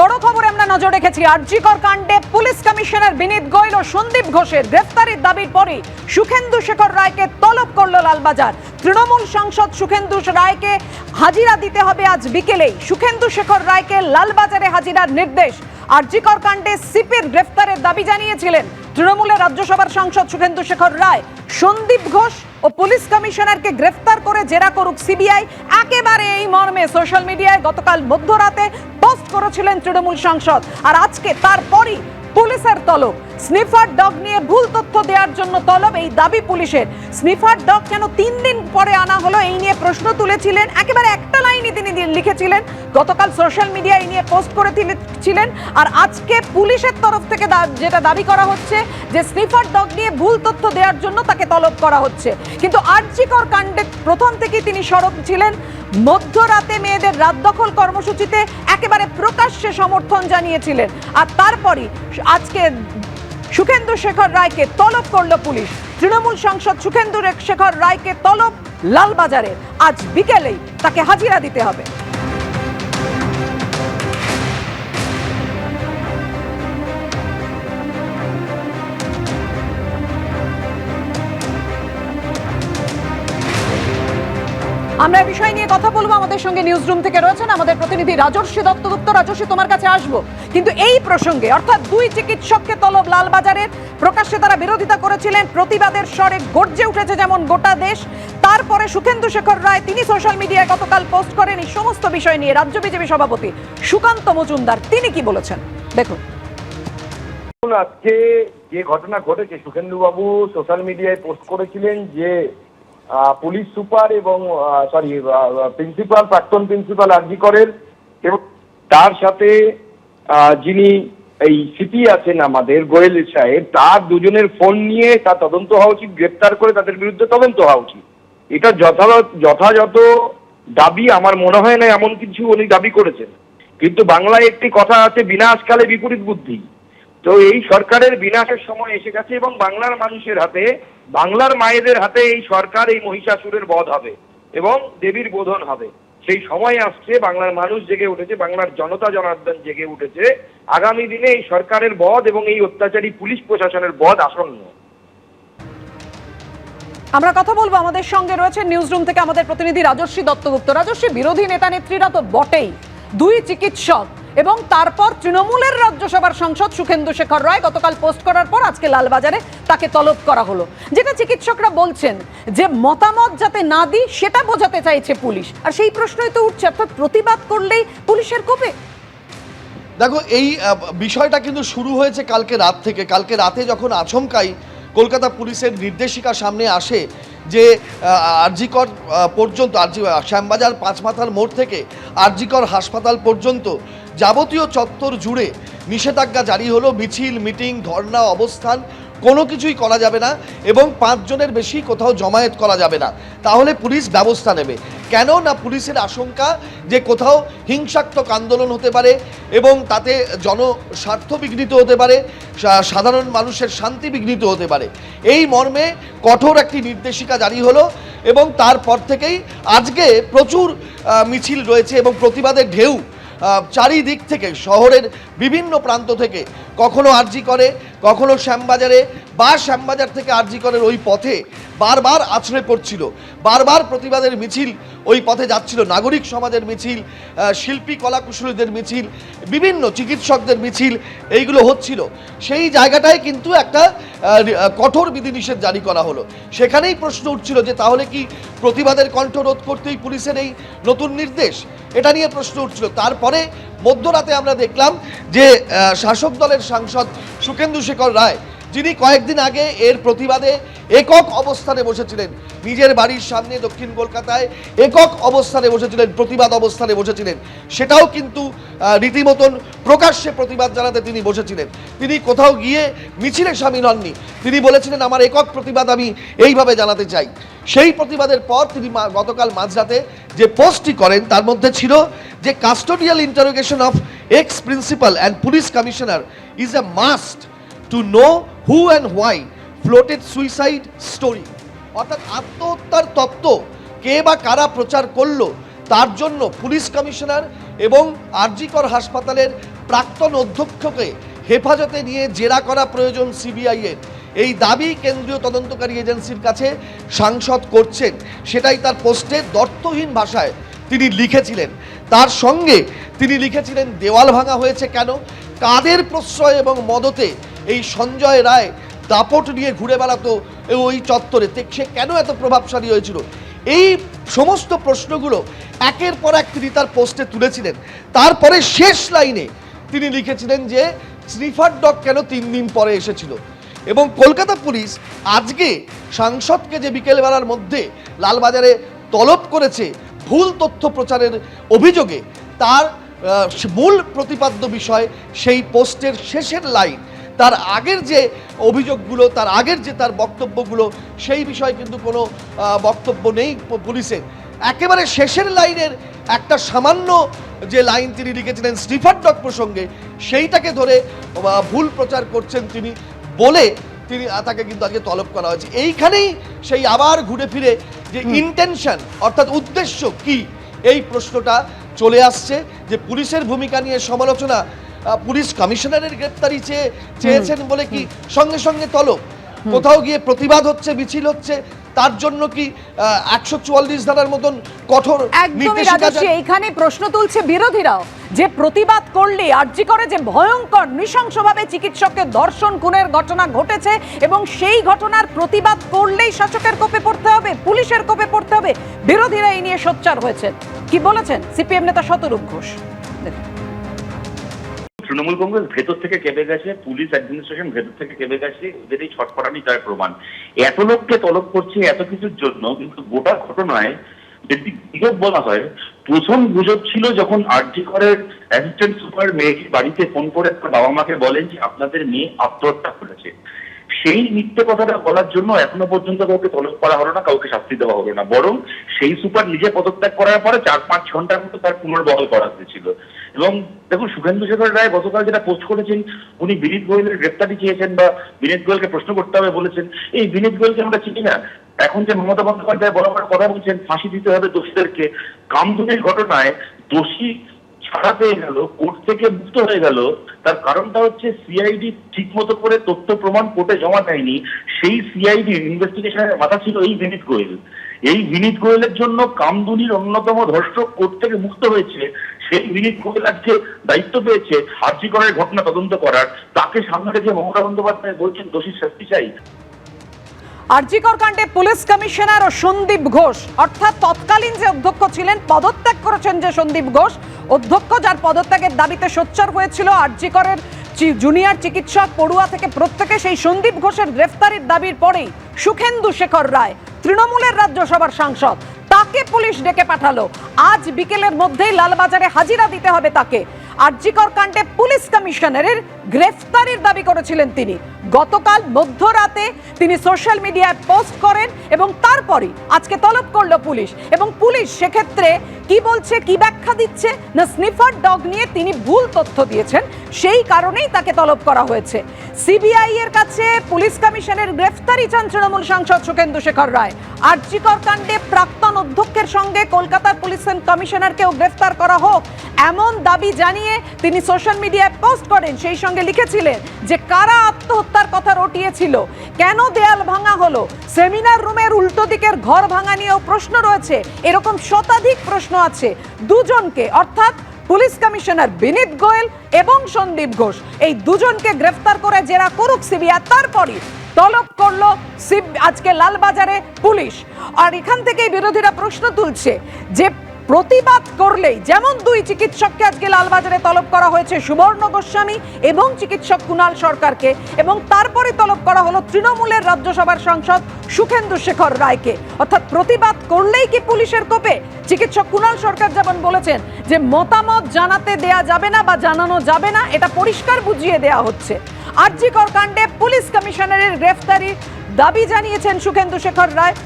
বড় খবরে আমরা নজর রেখেছি। আরজিকর কাণ্ডে পুলিশ কমিশনার বিনীত গোয়েল ও সন্দীপ ঘোষের গ্রেফতারির দাবির পরে সুখেন্দু শেখর রায়কে তলব করল লালবাজার। তৃণমূল সাংসদ সুখেন্দু রায়কে হাজিরা দিতে হবে আজ বিকেলেই। সুখেন্দু শেখর রায়কে লালবাজারে হাজিরার নির্দেশ আরজিকর কাণ্ডে সিপির গ্রেফতারের দাবি জানিয়েছিলেন তৃণমূলের রাজ্যসভার সাংসদ সুখেন্দু শেখর রায়। সন্দীপ ঘোষ ও পুলিশ কমিশনারকে গ্রেফতার করে জেরা করুক সিবিআই। একেবারে এই মর্মে সোশ্যাল মিডিয়ায় গতকাল মধ্যরাতে পোস্ট করেছিলেন তৃণমূল সাংসদ। আর আজকে তারপরই পুলিশের তলব। স্নিফার ডগ নিয়ে ভুল তথ্য দেওয়ার জন্য তলব এই দাবি পুলিশের। স্নিফার ডগ কেন তিন দিন পরে আনা হলো এই নিয়ে প্রশ্ন তুলেছিলেন। একেবারে একটা লাইনই তিনি লিখেছিলেন। গতকাল সোশ্যাল মিডিয়ায় এই নিয়ে পোস্ট করে ছিলেন আর আজকে পুলিশের তরফ থেকে যেটা দাবি করা হচ্ছে যে স্নিফার ডগ নিয়ে ভুল তথ্য দেওয়ার জন্য তাকে তলব করা হচ্ছে। কিন্তু আর্যিকর কাণ্ডে প্রথম থেকেই তিনি সরব ছিলেন। মধ্যরাতে মেয়েদের রাত দখল কর্মসূচিতে একেবারে প্রকাশ্যে সমর্থন জানিয়েছিলেন। আর তারপরই আজকে সুখেন্দু শেখর রায়কে তলব করল পুলিশ। তৃণমূল সাংসদ সুখেন্দু শেখর রায়কে তলব লালবাজারে। আজ বিকেলেই তাকে হাজিরা দিতে হবে। আমরা এই বিষয় নিয়ে কথা বলব। আমাদের সঙ্গে নিউজ রুম থেকে রয়েছেন আমাদের প্রতিনিধি রাজর্ষি দত্তগুপ্ত। রাজর্ষি, তোমার কাছে আসব। কিন্তু এই প্রসঙ্গে, অর্থাৎ দুই চিকিৎসককে তলব লালবাজারের প্রকাশ্যে তারা বিরোধিতা করেছিলেন। প্রতিবাদের স্বরে গর্জে উঠেছে যেমন গোটা দেশ। তারপরে সুখেন্দু শেখর রায়, তিনি সোশ্যাল মিডিয়ায় গতকাল পোস্ট করেন এই সমস্ত বিষয় নিয়ে। রাজ্য বিজেপি সভাপতি সুকান্ত মজুমদার, তিনি কি বলেছেন? দেখুন। আজকে যে ঘটনা ঘটেছে সুখেন্দু বাবু সোশ্যাল মিডিয়ায় পোস্ট করেছিলেন যে পুলিশ সুপার এবং সরি প্রিন্সিপাল প্রাক্তন প্রিন্সিপাল আরজি করেন এবং তার সাথে যিনি এই সিপি আছেন আমাদের, গোয়েল সাহেব, তার দুজনের ফোন নিয়ে তার তদন্ত হওয়া উচিত, গ্রেপ্তার করে তাদের বিরুদ্ধে তদন্ত হওয়া উচিত। এটা যথাযথ যথাযথ দাবি আমার মনে হয় না এমন কিছু উনি দাবি করেছেন। কিন্তু বাংলায় একটি কথা আছে, বিনাশকালে বিপরীত বুদ্ধি। তো এই সরকারের বিনাশের সময় এসে গেছে এবং বাংলার মানুষের হাতে, বাংলার মায়েদের হাতে এই সরকার এই মহিষাসুরের বধ হবে এবং দেবীর বোধন হবে। সেই সময় আসছে, বাংলার মানুষ জেগে উঠেছে, বাংলার জনতা জনার্দন জেগে উঠেছে। আগামী দিনে এই সরকারের বধ এবং এই অত্যাচারী পুলিশ প্রশাসনের বধ আসন্ন। আমরা কথা বলব আমাদের সঙ্গে রয়েছে নিউজ রুম থেকে আমাদের প্রতিনিধি রাজস্বী দত্তগুপ্ত। রাজস্বী বিরোধী নেতা নেত্রীরা তো বটেই। দুই চিকিৎসক এবং তারপর তৃণমূলের রাজ্যসভার সাংসদ সুখেন্দু শেখর রায় গতকাল পোস্ট করার পর আজকে লালবাজারে তাকে তলব করা হলো। যেটা চিকিৎসকরা বলছেন যে মতামত যাতে না দিই, সেটা বোঝাতে চাইছে পুলিশ। আর সেই প্রশ্নই তো উঠছে, অর্থাৎ প্রতিবাদ করলেই পুলিশের কোপে দেখো, এই বিষয়টা কিন্তু শুরু হয়েছে কালকে রাত থেকে। কালকে রাতে যখন আচমকাই কলকাতা পুলিশের নির্দেশিকা সামনে আসে যে আরজিকর পর্যন্ত, আরজি শ্যামবাজার পাঁচমাথার মোড় থেকে আরজিকর হাসপাতাল পর্যন্ত যাবতীয় চত্বর জুড়ে নিষেধাজ্ঞা জারি হলো, মিছিল, মিটিং ধর্না অবস্থান, কোনো কিছুই করা যাবে না এবং পাঁচজনের বেশি কোথাও জমায়েত করা যাবে না। তাহলে পুলিশ ব্যবস্থা নেবে। কেন না পুলিশের আশঙ্কা যে কোথাও হিংসাত্মক আন্দোলন হতে পারে এবং তাতে জনস্বার্থ বিঘ্নিত হতে পারে সাধারণ মানুষের শান্তি বিঘ্নিত হতে পারে? এই মর্মে কঠোর একটি নির্দেশিকা জারি হলো এবং তারপর থেকেই আজকে প্রচুর মিছিল রয়েছে এবং প্রতিবাদের ঢেউ চারিদিক থেকে শহরের বিভিন্ন প্রান্ত থেকে কখনো আরজি করে, কখনো শ্যামবাজারে বা শ্যামবাজার থেকে আরজি করের ওই পথে বারবার আছড়ে পড়ছিল। বারবার প্রতিবাদের মিছিল ওই পথে যাচ্ছিল। নাগরিক সমাজের মিছিল শিল্পী কলাকুশলীদের মিছিল, বিভিন্ন চিকিৎসকদের মিছিল, এইগুলো হচ্ছিল। সেই জায়গাটায় কিন্তু একটা কঠোর বিধিনিষেধ জারি করা হলো। সেখানেই প্রশ্ন উঠছিল যে তাহলে কি প্রতিবাদের কণ্ঠ রোধ করতেই পুলিশের এই নতুন নির্দেশ? এটা নিয়ে প্রশ্ন উঠছিল। তারপরে মধ্যরাতে আমরা দেখলাম যে শাসক দলের সাংসদ সুকেন্দু শেখর রায় যিনি কয়েকদিন আগে এর প্রতিবাদে একক অবস্থানে বসেছিলেন। নিজের বাড়ির সামনে দক্ষিণ কলকাতায় একক অবস্থানে বসেছিলেন, প্রতিবাদ অবস্থানে বসেছিলেন। সেটাও কিন্তু রীতিমতন প্রকাশ্যে প্রতিবাদ জানাতে তিনি বসেছিলেন। তিনি কোথাও গিয়ে মিছিলে সামিল হননি। তিনি বলেছিলেন, আমার একক প্রতিবাদ আমি এইভাবে জানাতে চাই। সেই প্রতিবাদের পর তিনি গতকাল মাঝরাতে যে পোস্টটি করেন, তার মধ্যে ছিল যে custodial interrogation of ex principal and police commissioner is a must to know who and why floated suicide story অর্থাৎ আত্মহত্যার তত্ত্ব কে বা কারা প্রচার করল, তার জন্য পুলিশ কমিশনার এবং আরজিকর হাসপাতালের প্রাক্তন অধ্যক্ষকে হেফাজতে নিয়ে জেরা করা প্রয়োজন সিবিআইয়ের। এই দাবি কেন্দ্রীয় তদন্তকারী এজেন্সির কাছে সাংসদ করছেন। সেটাই তার পোস্টে দর্থহীন ভাষায় তিনি লিখেছিলেন। তার সঙ্গে তিনি লিখেছিলেন, দেওয়াল ভাঙা হয়েছে কেন? কাদের প্রশ্রয় এবং মদতে এই সঞ্জয় রায় দাপট নিয়ে ঘুরে বেড়াতো ওই চত্বরে। সে কেন এত প্রভাবশালী হয়েছিল? এই সমস্ত প্রশ্নগুলো একের পর এক তিনি তার পোস্টে তুলেছিলেন। তারপরে শেষ লাইনে তিনি লিখেছিলেন যে স্নিফার ডগ কেন তিন দিন পরে এসেছিল? এবং কলকাতা পুলিশ আজকে সাংসদকে যে বিকেলবেলার মধ্যে লালবাজারে তলব করেছে ভুল তথ্য প্রচারের অভিযোগে, তার মূল প্রতিপাদ্য বিষয় সেই পোস্টের শেষের লাইন তার আগের যে অভিযোগগুলো তার আগের যে তার বক্তব্যগুলো সেই বিষয়ে কিন্তু কোনো বক্তব্য নেই পুলিশের। একেবারে শেষের লাইনের একটা সামান্য যে লাইন তিনি লিখেছিলেন স্টিফার ডক প্রসঙ্গে সেইটাকে ধরে ভুল প্রচার করছেন তিনি বলে তিনি তাকে কিন্তু আজকে তলব করা হয়েছে। এইখানেই সেই আবার ঘুরে ফিরে যে ইন্টেনশন অর্থাৎ উদ্দেশ্য কি এই প্রশ্নটা চলে আসছে যে পুলিশের ভূমিকা নিয়ে সমালোচনা পুলিশ কমিশনারের গ্রেপ্তারি চেয়ে চেয়েছেন বলে কি সঙ্গে সঙ্গে তলব? কোথাও গিয়ে প্রতিবাদ হচ্ছে মিছিল হচ্ছে তার জন্য কি একশো চুয়াল্লিশ ধারার মতন কঠোর এইখানে প্রশ্ন তুলছে বিরোধীরাও যে প্রতিবাদ করলে আর্জি করে যে ভয়ঙ্কর নৃশংসভাবে চিকিৎসককে ধর্ষণ খুনের ঘটনা ঘটেছে এবং সেই ঘটনার প্রতিবাদ করলেই শাসকের কোপে পড়তে হবে পুলিশের কোপে পড়তে হবে। বিরোধীরা এই নিয়ে সোচ্চার হয়েছেন কি বলেছেন? সিপিএম নেতা শতরূপ ঘোষ। দেখুন। তৃণমূল কংগ্রেস ভেতর থেকে কেঁপে গেছে, পুলিশ অ্যাডমিনিস্ট্রেশন ভেতর থেকে কেঁপে গেছে এদের এই ছটফটানি তার প্রমাণ। এত লোককে তলব করছে এত কিছুর জন্য, কিন্তু গোটা ঘটনায় যদি বলা হয়, প্রথম গুজব ছিল যখন অ্যাসিস্ট্যান্ট সুপার মেয়েকে বাড়িতে ফোন করে তার বাবা মাকে বলেন যে আপনাদের মেয়ে আত্মহত্যা করেছে। সেই মিথ্যে কথাটা বলার জন্য এখনও পর্যন্ত কাউকে তলব করা হলো না, কাউকে শাস্তি দেওয়া হলো না। বরং সেই সুপার নিজে পদত্যাগ করার পরে চার পাঁচ ঘণ্টার মতো তার পুনর্বহাল করা হয়েছিল। এবং দেখুন শুভেন্দু শেখর রায় গতকাল যেটা পোস্ট করেছেন, উনি বিনীত গোয়েলের গ্রেপ্তারি চেয়েছেন বা বিনীত গোয়েলকে প্রশ্ন করতে হবে বলেছেন। এই বিনীত গোয়েলকে আমরা চিনি না। এখন যে মমতা বন্দ্যোপাধ্যায় বড় বড় কথা বলছেন, ফাঁসি দিতে হবে দোষীদেরকে কামদুনির ঘটনায় দোষী ছাড়া পেয়ে গেল, কোর্ট থেকে মুক্ত হয়ে গেল। তার কারণটা হচ্ছে সিআইডি ঠিক মতো করে তথ্য প্রমাণ কোর্টে জমা দেয়নি। সেই সিআইডি ইনভেস্টিগেশনের মাথা ছিল এই বিনীত গোয়েল। এই বিনীত গোয়েলের জন্য কামদুনির অন্যতম ধর্ষক কোর্ট থেকে মুক্ত হয়েছে। সেই বিনীত গোয়েল আজকে দায়িত্ব পেয়েছে, আর্যিকরের ঘটনা তদন্ত করার। তাকে সামনে রেখে মমতা বন্দ্যোপাধ্যায় বলছেন দোষীর শাস্তি চাই। আরজিকর কাণ্ডে পুলিশ কমিশনার ও সন্দীপ ঘোষ, অর্থাৎ তৎকালীন যে অধ্যক্ষ ছিলেন, পদত্যাগ করেছেন যে সন্দীপ ঘোষ। অধ্যক্ষ যার পদত্যাগের দাবিতে সোচ্চার হয়েছিল আরজিকরের জুনিয়র চিকিৎসক পড়ুয়া থেকে প্রত্যেকে, সেই সন্দীপ ঘোষের গ্রেফতারির দাবির পরেই সুখেন্দু শেখর রায়, তৃণমূলের রাজ্যসভার সাংসদ। তাকে পুলিশ ডেকে পাঠালো। আজ বিকেলের মধ্যেই লালবাজারে হাজিরা দিতে হবে তাকে। আরজিকর কাণ্ডে পুলিশ কমিশনারের গ্রেফতারির দাবি করেছিলেন তিনি। গতকাল মধ্যরাতে তিনি সোশ্যাল মিডিয়ায় পোস্ট করেন এবং তারপরই আজকে তলব করল পুলিশ। এবং পুলিশ সেক্ষেত্রে কি বলছে, কি ব্যাখ্যা দিচ্ছে, না স্নিফার ডগ নিয়ে তিনি ভুল তথ্য দিয়েছেন, সেই কারণেই তাকে তলব করা হয়েছে। সিবিআই এর কাছে পুলিশ কমিশনের গ্রেফতারি চান তৃণমূল সাংসদ সুখেন্দু শেখর রায়। আর্জিকর কাণ্ডে প্রাক্তন অধ্যক্ষের সঙ্গে কলকাতার পুলিশ কমিশনারকেও গ্রেফতার করা হোক, এমন দাবি জানিয়ে তিনি সোশ্যাল মিডিয়ায় পোস্ট করেন, সেই সঙ্গে লিখেছিলেন যে কারা আত্মহত্যার কথা রটিয়েছিল, কেন দেয়াল ভাঙা হলো, সেমিনার রুমের উল্টো দিকের ঘর ভাঙা নিয়েও প্রশ্ন রয়েছে, এরকম শতাধিক প্রশ্ন আছে, দুজনকে, অর্থাৎ পুলিশ কমিশনার বিনীত গোয়েল এবং সন্দীপ ঘোষ, এই দুজনকে গ্রেফতার করে জেরা করুক সিবিআই তারপরই তলব করল আজকে লালবাজারে পুলিশ। আর এখান থেকেই বিরোধীরা প্রশ্ন তুলছে যে প্রতিবাদ করলেই যেমন দুই চিকিৎসককে আজকে লালবাজারে তলব করা হয়েছে সুবর্ণ গোস্বামী এবং চিকিৎসক কুণাল সরকারকে এবং তারপরে তলব করা হলো তৃণমূলের রাজ্যসভার সাংসদ সুখেন্দু শেখর রায়কে। অর্থাৎ প্রতিবাদ করলেই কি পুলিশের কোপে? চিকিৎসক কুণাল সরকার যেমন বলেছেন যে মতামত জানাতে দেয়া যাবে না বা জানানো যাবে না, এটা পরিষ্কার বুঝিয়ে দেয়া হচ্ছে। আরজিকর কাণ্ডে পুলিশ কমিশনারের গ্রেফতারি দাবি জানিয়েছেন সুখেন্দু শেখর রায়।